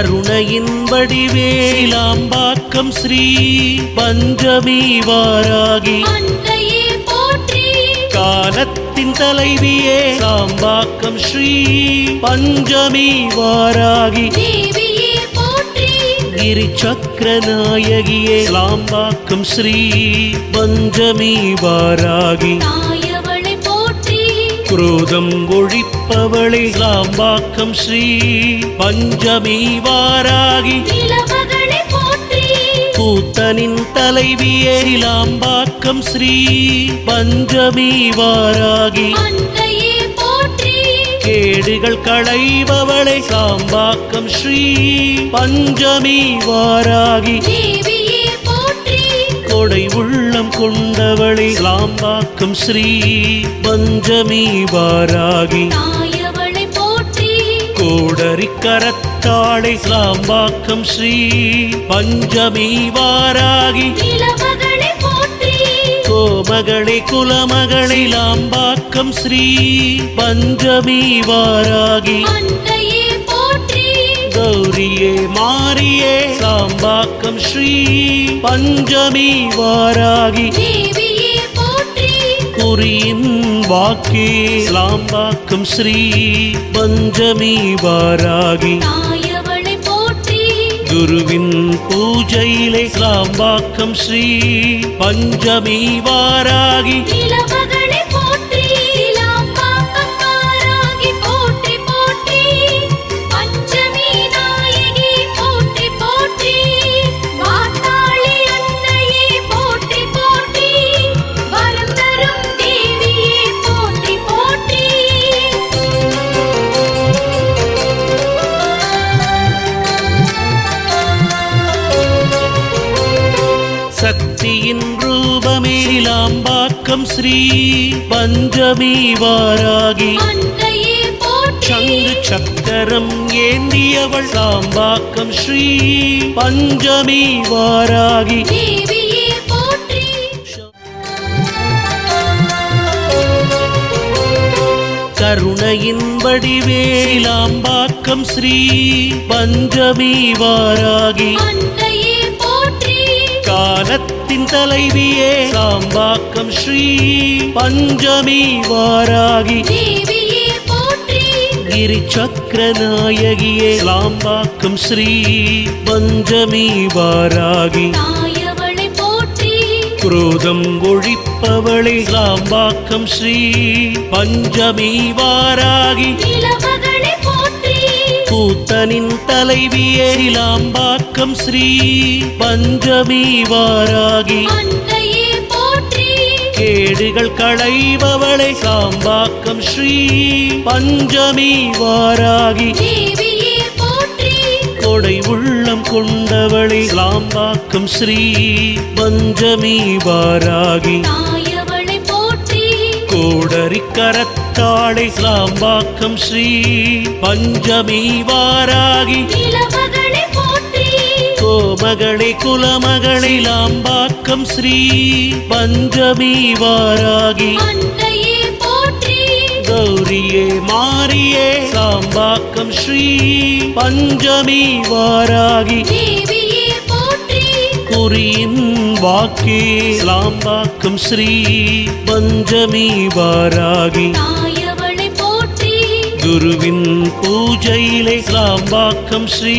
கருணையின் வடிவேலாம்பாக்கம் ஸ்ரீ பஞ்சமி வாராகி. காலத்தின் தலைவியே சாம்பாக்கம் ஸ்ரீ பஞ்சமி வாராகி. தேவியே போற்றி. கிரி சக்கர நாயகியே சாம்பாக்கம் ஸ்ரீ பஞ்சமி வாராகி. குரோதம் ஒழிப்பவளே சாம்பாக்கம் ஸ்ரீ பஞ்சமி வாராகி கூத்தனின் தலைவியே லாம்பாக்கம் ஸ்ரீ பஞ்சமி வாராகி கேடுகள் களைபவளை சாம்பாக்கம் ஸ்ரீ பஞ்சமி வாராகி உள்ளம் கொண்டவளை சாம்பாக்கம் ஸ்ரீ பஞ்சமி வாராகி. தாயவளை போற்றி. கோடரி கரத்தாளை சாம்பாக்கம் ஸ்ரீ பஞ்சமி வாராகி. கோமகளே குலமகளே லாம்பாக்கம் ஸ்ரீ பஞ்சமி வாராகி. கௌரியே மாரியே சாம்பாக்கம் ஸ்ரீ பஞ்சமி வாராகி. குறியின் வாக்கே லாம்பாக்கம் ஸ்ரீ பஞ்சமி வாராகி. தாயவளை போற்றி குருவின் பூஜையிலே லாம்பாக்கம் ஸ்ரீ பஞ்சமி வாராகி. சக்தியின் ரூபமே லாம்பாக்கம் ஸ்ரீ பஞ்சமி வாராகி. சங்கு சக்கரம் ஏந்தியவள் லாம்பாக்கம் ஸ்ரீ பஞ்சமி வாராகி. கருணையின் வடிவேலாம்பாக்கம் ஸ்ரீ பஞ்சமி வாராகி. அன்னையே காலத்தின் தலைவியே சாம்பாக்கம் ஸ்ரீ பஞ்சமி வாராகி. ஸ்ரீ பஞ்சமி வாராகி. தாயவளை போற்றி. குரோதம் ஒழிப்பவளே பஞ்சமி வாராகி. நிலமகளை போற்றி கூத்தனின் தலைவியே லாம்பாக்கம் ஸ்ரீ பஞ்சமி வாராகி. கேடுகள் களைபவளை சாம்பாக்கம் ஸ்ரீ பஞ்சமி வாராகி. கொடை உள்ளம் கொண்டவளை சாம்பாக்கம் ஸ்ரீ பஞ்சமி வாராகி. கோடரி கரத்தாளை சாம்பாக்கம் ஸ்ரீ பஞ்சமி வாராகி கோமகளே குலமகளே லாம்பாக்கம் ஸ்ரீ பஞ்சமி வாராகி கௌரியே மாரியே சாம்பாக்கம் ஸ்ரீ பஞ்சமி வாராகி குறியின் வாக்கே லாம்பாக்கம் ஸ்ரீ பஞ்சமி வாராகி. குருவின் பூஜையிலே லாம்பாக்கம் ஸ்ரீ